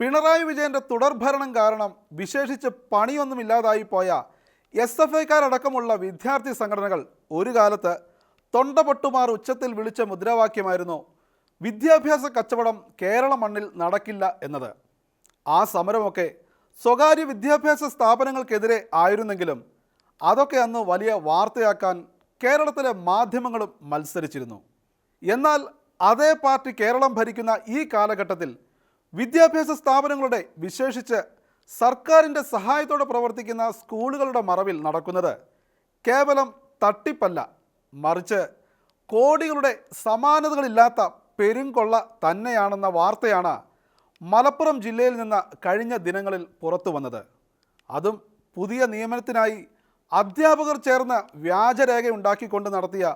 പിണറായി വിജയന്റെ തുടർഭരണം കാരണം വിശേഷിച്ച് പണിയൊന്നുമില്ലാതായി പോയ എസ് എഫ് ഐക്കാരടക്കമുള്ള വിദ്യാർത്ഥി സംഘടനകൾ ഒരു കാലത്ത് തൊണ്ടപൊട്ടുമാർ ഉച്ചത്തിൽ വിളിച്ച മുദ്രാവാക്യമായിരുന്നു വിദ്യാഭ്യാസ കച്ചവടം കേരള മണ്ണിൽ നടക്കില്ല എന്നത്. ആ സമരമൊക്കെ സ്വകാര്യ വിദ്യാഭ്യാസ സ്ഥാപനങ്ങൾക്കെതിരെ ആയിരുന്നെങ്കിലും അതൊക്കെ അന്ന് വലിയ വാർത്തയാക്കാൻ കേരളത്തിലെ മാധ്യമങ്ങളും മത്സരിച്ചിരുന്നു. എന്നാൽ അതേ പാർട്ടി കേരളം ഭരിക്കുന്ന ഈ കാലഘട്ടത്തിൽ വിദ്യാഭ്യാസ സ്ഥാപനങ്ങളുടെ വിശേഷിച്ച് സർക്കാരിന്റെ സഹായത്തോടെ പ്രവർത്തിക്കുന്ന സ്കൂളുകളുടെ മറവിൽ നടക്കുന്നത് കേവലം തട്ടിപ്പല്ല. മറിച്ച് കോടികളുടെ സമാനതകളില്ലാത്ത പെരുങ്കൊള്ള തന്നെയാണെന്ന വാർത്തയാണ് മലപ്പുറം ജില്ലയിൽ നിന്ന് കഴിഞ്ഞ ദിനങ്ങളിൽ പുറത്തു വന്നത്. അതും പുതിയ നിയമനത്തിനായി അധ്യാപകർ ചേർന്ന് വ്യാജരേഖ ഉണ്ടാക്കിക്കൊണ്ട് നടത്തിയ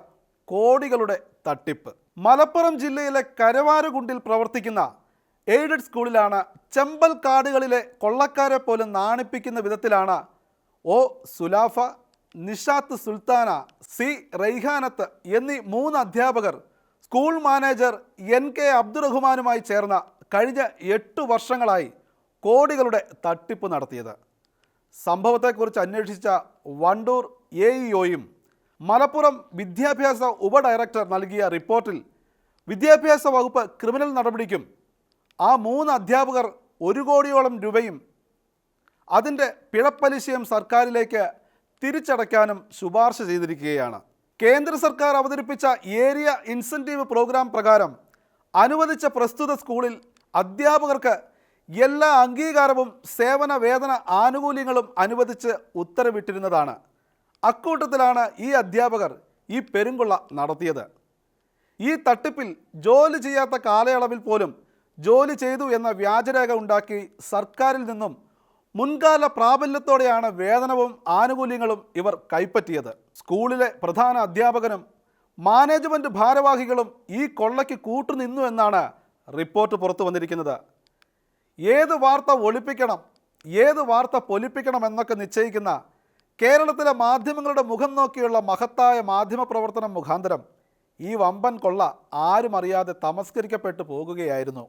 കോടികളുടെ തട്ടിപ്പ്. മലപ്പുറം ജില്ലയിലെ കരവാരകുണ്ടിൽ പ്രവർത്തിക്കുന്ന എയ്ഡഡ് സ്കൂളിലാണ് ചെമ്പൽ കാടുകളിലെ കൊള്ളക്കാരെ പോലും നാണിപ്പിക്കുന്ന വിധത്തിലാണ് ഒ സുലാഫ നിഷാത്ത് സുൽത്താന സി റൈഹാനത്ത് എന്നീ മൂന്ന് അധ്യാപകർ സ്കൂൾ മാനേജർ എൻ കെ അബ്ദുറഹ്മാനുമായി ചേർന്ന കഴിഞ്ഞ എട്ട് വർഷങ്ങളായി കോടികളുടെ തട്ടിപ്പ് നടത്തിയത്. സംഭവത്തെക്കുറിച്ച് അന്വേഷിച്ച വണ്ടൂർ എ ഇഒയും മലപ്പുറം വിദ്യാഭ്യാസ ഉപഡയറക്ടർ നൽകിയ റിപ്പോർട്ടിൽ വിദ്യാഭ്യാസ വകുപ്പ് ക്രിമിനൽ നടപടിക്കും ആ മൂന്ന് അധ്യാപകർ ഒരു കോടിയോളം രൂപയും അതിന്റെ പിഴപ്പലിശയും സർക്കാരിലേക്ക് തിരിച്ചടയ്ക്കാനും ശുപാർശ ചെയ്തിരിക്കുകയാണ്. കേന്ദ്ര സർക്കാർ അവതരിപ്പിച്ച ഏരിയ ഇൻസെന്റീവ് പ്രോഗ്രാം പ്രകാരം അനുവദിച്ച പ്രസ്തുത സ്കൂളിൽ അധ്യാപകർക്ക് എല്ലാ അംഗീകാരവും സേവന വേതന ആനുകൂല്യങ്ങളും അനുവദിച്ച് ഉത്തരവിട്ടിരുന്നതാണ്. അക്കൂട്ടത്തിലാണ് ഈ അധ്യാപകർ ഈ പെരുങ്കുള്ള നടത്തിയത്. ഈ തട്ടിപ്പിൽ ജോലി ചെയ്യാത്ത കാലയളവിൽ പോലും ജോലി ചെയ്തു എന്ന വ്യാജരേഖ ഉണ്ടാക്കി സർക്കാരിൽ നിന്നും മുൻകാല പ്രാബല്യത്തോടെയാണ് വേതനവും ആനുകൂല്യങ്ങളും ഇവർ കൈപ്പറ്റിയത്. സ്കൂളിലെ പ്രധാന അധ്യാപകനും മാനേജ്മെന്റ് ഭാരവാഹികളും ഈ കൊള്ളയ്ക്ക് കൂട്ടുനിന്നു എന്നാണ് റിപ്പോർട്ട് പുറത്തു വന്നിരിക്കുന്നത്. ഏത് വാർത്ത ഒളിപ്പിക്കണം ഏത് വാർത്ത പൊലിപ്പിക്കണം എന്നൊക്കെ നിശ്ചയിക്കുന്ന കേരളത്തിലെ മാധ്യമങ്ങളുടെ മുഖം നോക്കിയുള്ള മഹത്തായ മാധ്യമ പ്രവർത്തനം മുഖാന്തരം ഈ വമ്പൻ കൊള്ള ആരും അറിയാതെ തമസ്കരിക്കപ്പെട്ടു പോകുകയായിരുന്നു.